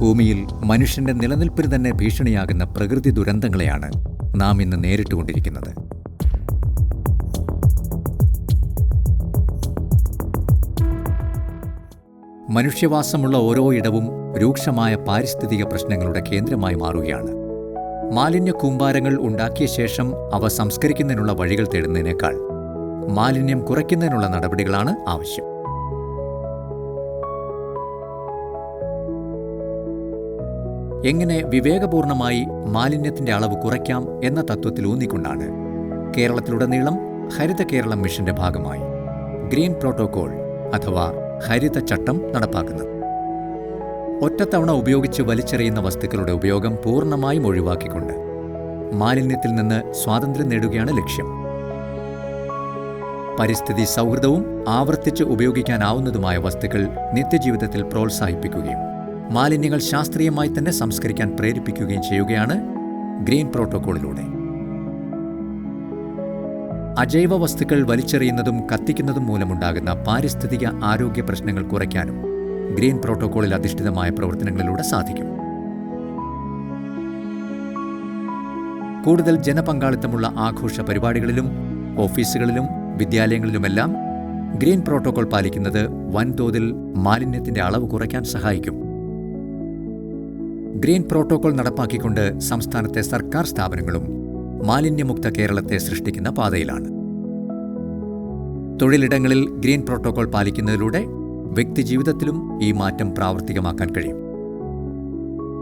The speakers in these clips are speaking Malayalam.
ഭൂമിയിൽ മനുഷ്യന്റെ നിലനിൽപ്പിന് തന്നെ ഭീഷണിയാകുന്ന പ്രകൃതി ദുരന്തങ്ങളെയാണ് നാം ഇന്ന് നേരിട്ടുകൊണ്ടിരിക്കുന്നത് മനുഷ്യവാസമുള്ള ഓരോ ഇടവും രൂക്ഷമായ പാരിസ്ഥിതിക പ്രശ്നങ്ങളുടെ കേന്ദ്രമായി മാറുകയാണ്. മാലിന്യ കൂമ്പാരങ്ങൾ ഉണ്ടാക്കിയ ശേഷം അവ സംസ്കരിക്കുന്നതിനുള്ള വഴികൾ തേടുന്നതിനേക്കാൾ മാലിന്യം കുറയ്ക്കുന്നതിനുള്ള നടപടികളാണ് ആവശ്യം. എങ്ങനെ വിവേകപൂർണമായി മാലിന്യത്തിന്റെ അളവ് കുറയ്ക്കാം എന്ന തത്വത്തിൽ ഊന്നിക്കൊണ്ടാണ്. കേരളത്തിലുടനീളം ഹരിത കേരളം മിഷന്റെ ഭാഗമായി ഗ്രീൻ പ്രോട്ടോകോൾ അഥവാ ഹരിത ചട്ടം നടപ്പാക്കുന്നത്. ഒറ്റത്തവണ ഉപയോഗിച്ച് വലിച്ചെറിയുന്ന വസ്തുക്കളുടെ ഉപയോഗം പൂർണമായും ഒഴിവാക്കിക്കൊണ്ട് മാലിന്യത്തിൽ നിന്ന് സ്വാതന്ത്ര്യം നേടുകയാണ് ലക്ഷ്യം. പരിസ്ഥിതി സൗഹൃദവും ആവർത്തിച്ച് ഉപയോഗിക്കാനാവുന്നതുമായ വസ്തുക്കൾ നിത്യജീവിതത്തിൽ പ്രോത്സാഹിപ്പിക്കുകയും മാലിന്യങ്ങൾ ശാസ്ത്രീയമായി തന്നെ സംസ്കരിക്കാൻ പ്രേരിപ്പിക്കുകയും ചെയ്യുകയാണ് ഗ്രീൻ പ്രോട്ടോക്കോളിലൂടെ അജൈവ വസ്തുക്കൾ വലിച്ചെറിയുന്നതും കത്തിക്കുന്നതും മൂലമുണ്ടാകുന്ന പാരിസ്ഥിതിക ആരോഗ്യ പ്രശ്നങ്ങൾ കുറയ്ക്കാനും ഗ്രീൻ പ്രോട്ടോക്കോളിൽ അധിഷ്ഠിതമായ പ്രവർത്തനങ്ങളിലൂടെ സാധിക്കും. കൂടുതൽ ജനപങ്കാളിത്തമുള്ള ആഘോഷ പരിപാടികളിലും ഓഫീസുകളിലും വിദ്യാലയങ്ങളിലുമെല്ലാം ഗ്രീൻ പ്രോട്ടോകോൾ പാലിക്കുന്നത് വൻതോതിൽ മാലിന്യത്തിന്റെ അളവ് കുറയ്ക്കാൻ സഹായിക്കും. ഗ്രീൻ പ്രോട്ടോകോൾ നടപ്പാക്കിക്കൊണ്ട് സംസ്ഥാനത്തെ സർക്കാർ സ്ഥാപനങ്ങളും മാലിന്യമുക്ത കേരളത്തെ സൃഷ്ടിക്കുന്ന പാതയിലാണ്. തൊഴിലിടങ്ങളിൽ ഗ്രീൻ പ്രോട്ടോകോൾ പാലിക്കുന്നതിലൂടെ വ്യക്തിജീവിതത്തിലും ഈ മാറ്റം പ്രാവർത്തികമാക്കാൻ കഴിയും.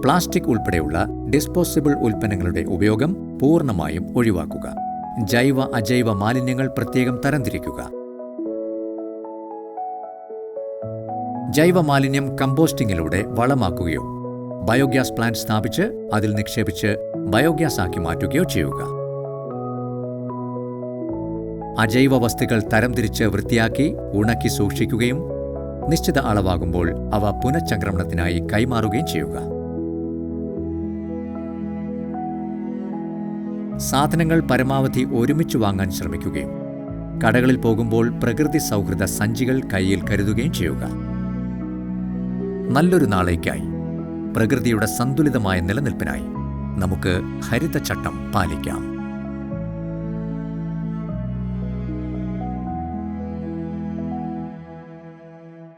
പ്ലാസ്റ്റിക് ഉൾപ്പെടെയുള്ള ഡിസ്പോസിബിൾ ഉൽപ്പന്നങ്ങളുടെ ഉപയോഗം പൂർണമായും ഒഴിവാക്കുക. ജൈവ അജൈവ മാലിന്യങ്ങൾ പ്രത്യേകം തരംതിരിക്കുക. ജൈവ മാലിന്യം കമ്പോസ്റ്റിങ്ങിലൂടെ വളമാക്കുകയോ ബയോഗ്യാസ് പ്ലാന്റ് സ്ഥാപിച്ച് അതിൽ നിക്ഷേപിച്ച് ബയോഗ്യാസ് ആക്കി മാറ്റുകയോ ചെയ്യുക. അജൈവ വസ്തുക്കൾ തരംതിരിച്ച് വൃത്തിയാക്കി ഉണക്കി സൂക്ഷിക്കുകയും നിശ്ചിത അളവാകുമ്പോൾ അവ പുനഃചംക്രമണത്തിനായി കൈമാറുകയും ചെയ്യുക. സാധനങ്ങൾ പരമാവധി ഒരുമിച്ച് വാങ്ങാൻ ശ്രമിക്കുകയും കടകളിൽ പോകുമ്പോൾ പ്രകൃതി സൗഹൃദ സഞ്ചികൾ കയ്യിൽ കരുതുകയും ചെയ്യുക. നല്ലൊരു നാളേക്കായി. പ്രകൃതിയുടെ സന്തുലിതമായ നിലനിൽപ്പിനായി നമുക്ക് ഹരിതചട്ടം പാലിക്കാം.